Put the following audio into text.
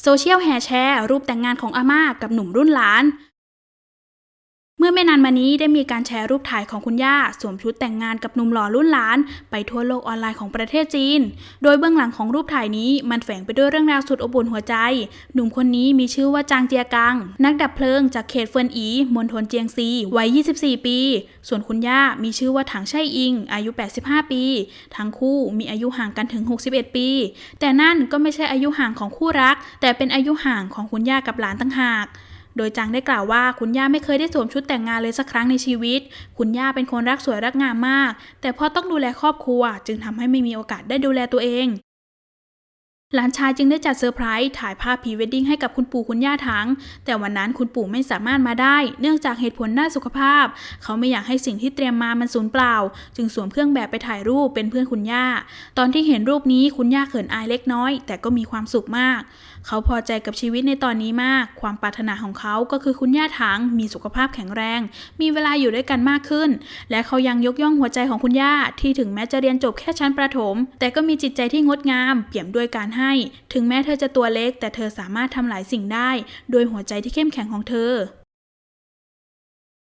โซเชียลแห่แชร์รูปแต่งงานของอาม่ากับหนุ่มรุ่นหลาน มื่อไม่นานมานี้ได้มีการแชร์รูปถ่ายของคุณย่า สวมชุดแต่งงานกับหนุ่มหล่อรุ่นหลาน ไปทั่วโลกออนไลน์ของประเทศจีน โดยเบื้องหลังของรูปถ่ายนี้มันแฝงไปด้วยเรื่องราวสุดอบอุ่นหัวใจ หนุ่มคนนี้มีชื่อว่าจางเจียกัง นักดับเพลิงจากเขตเฟินอีมณฑลเจียงซีวัย 24 ปี ส่วนคุณย่ามีชื่อว่าถังไช่อิง อายุ 85 ปี ทั้งคู่มีอายุห่างกันถึง 61 ปี แต่นั่นก็ไม่ใช่อายุห่างของคู่รัก แต่เป็นอายุห่างของคุณย่ากับหลานต่างหาก โดยจางได้กล่าวว่าคุณย่าไม่เคยได้สวมชุดแต่งงานเลยสักครั้งในชีวิต คุณย่าเป็นคนรักสวยรักงามมาก แต่พอต้องดูแลครอบครัว จึงทำให้ไม่มีโอกาสได้ดูแลตัวเอง หลานชายจึงได้จัดเซอร์ไพรส์ถ่ายภาพพรีเวดดิ้งให้กับคุณปู่คุณย่าทั้ง แต่วันนั้นคุณปู่ไม่สามารถมาได้ เนื่องจากเหตุผลด้านสุขภาพ เขาไม่อยากให้สิ่งที่เตรียมมามันสูญเปล่า จึงสวมเครื่องแบบไปถ่ายรูปเป็นเพื่อนคุณย่า ตอนที่เห็นรูปนี้คุณย่าเขินอายเล็กน้อย แต่ก็มีความสุขมาก เขาพอใจกับชีวิตในตอนนี้มาก ความปรารถนาของเขาก็คือคุณย่าถังมีสุขภาพแข็งแรง มีเวลาอยู่ด้วยกันมากขึ้น และเขายังยกย่องหัวใจของคุณย่าที่ถึงแม้จะเรียนจบแค่ชั้นประถม แต่ก็มีจิตใจที่งดงามเปี่ยมด้วยการให้ ถึงแม้เธอจะตัวเล็ก แต่เธอสามารถทำหลายสิ่งได้ โดยหัวใจที่เข้มแข็งของเธอ